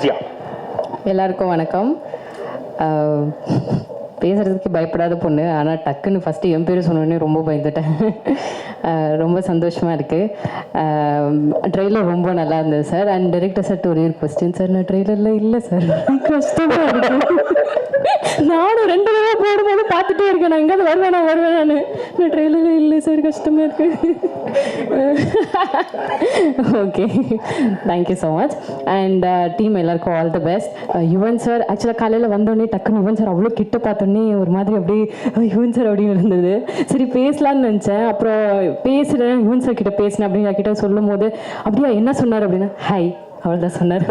ஃபௌசியா எல்லாருக்கும் வணக்கம். பேசுகிறதுக்கு பேசுறதுக்கு பயப்படாத பொண்ணு. ஆனால் டக்குன்னு ஃபஸ்ட்டு என் பேர் சொன்னோடனே ரொம்ப பயந்துட்டேன். ரொம்ப சந்தோஷமாக இருக்குது ட்ரெய்லர் ரொம்ப நல்லா இருந்தது சார் அண்ட் டைரக்டர் சார் ஒரே ஒரு கொஸ்டின் சார் நான் ட்ரெய்லரில் இல்லை சார் கஷ்டமாக இருக்கு. நானும் ரெண்டு தடவை போடும்போது பார்த்துட்டே இருக்கேன். நான் எங்கேயாவது வருவேன் நான் வருவேன் நான். நான் ட்ரெய்லரில் இல்லை சார் கஷ்டமாக இருக்கு. Okay thank you so much and team எல்லாருக்கும் all the best Yuvan sir ஆக்சுவலாக காலையில் வந்தோடனே டக்குன்னு யுவன் சார் அவ்வளோ கிட்ட பார்த்தோன்னே ஒரு மாதிரி அப்படியே யுவன் சார் அப்படின்னு இருந்தது. சரி பேசலாம்னு நினச்சேன். அப்புறம் பேசுகிறேன் யுவன் சார் கிட்ட பேசினேன் அப்படின்னு கிட்ட சொல்லும் போது அப்படியா என்ன சொன்னார்? அப்படின்னா. ஹாய் அவள் தான் சொன்னார்.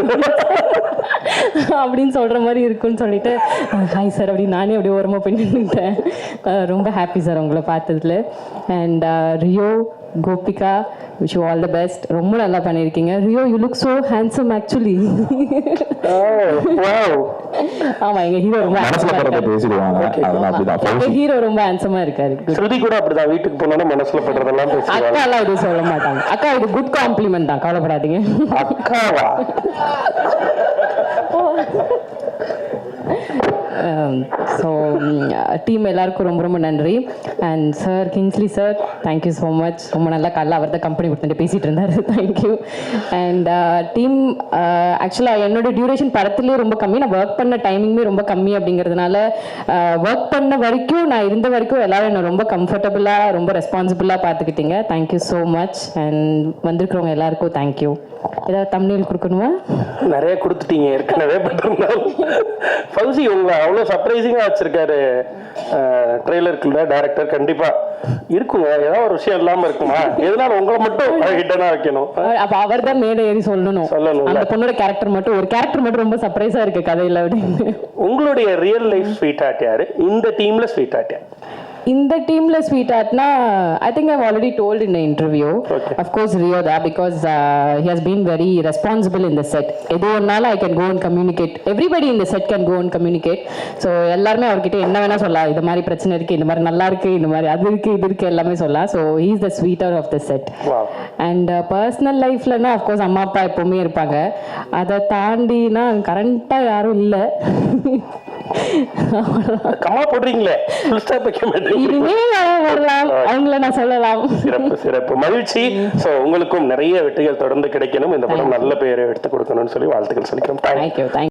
அப்படின்னு சொல்கிற மாதிரி இருக்குன்னு சொல்லிட்டு ஹாய் சார் அப்படின்னு நானே அப்படியே ஓரமாக போய் நின்றுட்டேன் ரொம்ப ஹாப்பி சார் உங்களை பார்த்ததுல. And Rio Gopika wish you all the best ரொம்ப நல்லா பண்ணியிருக்கீங்க. Rio you look so handsome actually ஆமாம் எங்கள் ஹீரோ ரொம்ப எங்கள் ஹீரோ ரொம்ப ஹேண்ட்ஸமாக இருக்காரு. ஸ்ருதி கூட அப்படிதான். வீட்டுக்கு போனோம்னா மனசுல படுறதெல்லாம் அக்கா எல்லாம் எதுவும் சொல்ல மாட்டாங்க. அக்கா இது குட் காம்ப்ளிமெண்ட் தான். கவலைப்படாதீங்க. அக்காவா? 哦 Um, ஸோ டீம் uh, எல்லாருக்கும் ரொம்ப ரொம்ப நன்றி. And sir Kingsley sir thank you so much ரொம்ப நல்லா காலைல அவர் தான் கம்பெனி கொடுத்துட்டு பேசிகிட்டு இருந்தார். தேங்க்யூ அண்ட் டீம் ஆக்சுவலாக என்னோட டியூரேஷன் படத்துலேயே ரொம்ப கம்மி. நான் ஒர்க் பண்ண டைமிங்குமே ரொம்ப கம்மி அப்படிங்கிறதுனால ஒர்க் uh, பண்ண வரைக்கும் நான் இருந்த வரைக்கும் எல்லாரும் என்னை ரொம்ப கம்ஃபர்டபுளாக ரொம்ப ரெஸ்பான்சிபிளாக பார்த்துக்கிட்டீங்க. Thank you so much and வந்திருக்கிறவங்க எல்லாருக்கும் தேங்க்யூ ஏதாவது தமிழில் கொடுக்கணுமா? நிறைய கொடுத்துட்டீங்க. ஏற்கனவே பட் இருந்தாலும் ஃபௌசி உங்களை அவ்வளோ சர்ப்ரைசிங்காக வச்சிருக்காரு. ட்ரெய்லருக்குள்ள டைரக்டர் கண்டிப்பா இருக்குங்க. ஏதாவது ஒரு விஷயம் இல்லாம இருக்குமா? எதனால உங்களை மட்டும் ஹிட்டனா வைக்கணும். அப்ப அவர் தான் மேடை ஏறி சொல்லணும். சொல்லணும்ல. அந்த பொண்ணோட கேரக்டர் மட்டும் ஒரு கேரக்டர் மட்டும் ரொம்ப சர்ப்ரைஸா இருக்கு கதையில அப்படின்னு. உங்களுடைய ரியல் லைஃப் ஸ்வீட் ஆர்ட் யாரு? இந்த டீம்ல ஸ்வீட் ஆர்ட் யார்? இந்த டீம்ல sweet ஆர்ட்னா I think I've already told in interview. Of course Rio தா because he has been very responsible in the set எது ஒன்னாலும் I can go and communicate everybody இந்த set can go and communicate so எல்லாருமே அவர்கிட்ட என்ன வேணா சொல்லலாம். இந்த மாதிரி பிரச்சனை இருக்கு இந்த மாதிரி நல்லா இருக்கு இந்த மாதிரி அது இருக்கு இது இருக்கு எல்லாமே சொல்லலாம். So he is the sweetheart of the set. And personal லைஃப்லனா of course அம்மா அப்பா எப்பவுமே இருப்பாங்க. அதை தாண்டினா கரண்ட்டாக யாரும் இல்லை. கம்மா போடுறீங்களே? வரலாம். அவங்கள நான் சொல்லலாம். சிறப்பு சிறப்பு. மகிழ்ச்சி. சோ உங்களுக்கும் நிறைய வெற்றிகள் தொடர்ந்து கிடைக்கணும். இந்த படம் நல்ல பெயரை எடுத்து கொடுக்கணும்னு சொல்லி வாழ்த்துக்கள் சொல்லிக்கிறோம். Thank you thank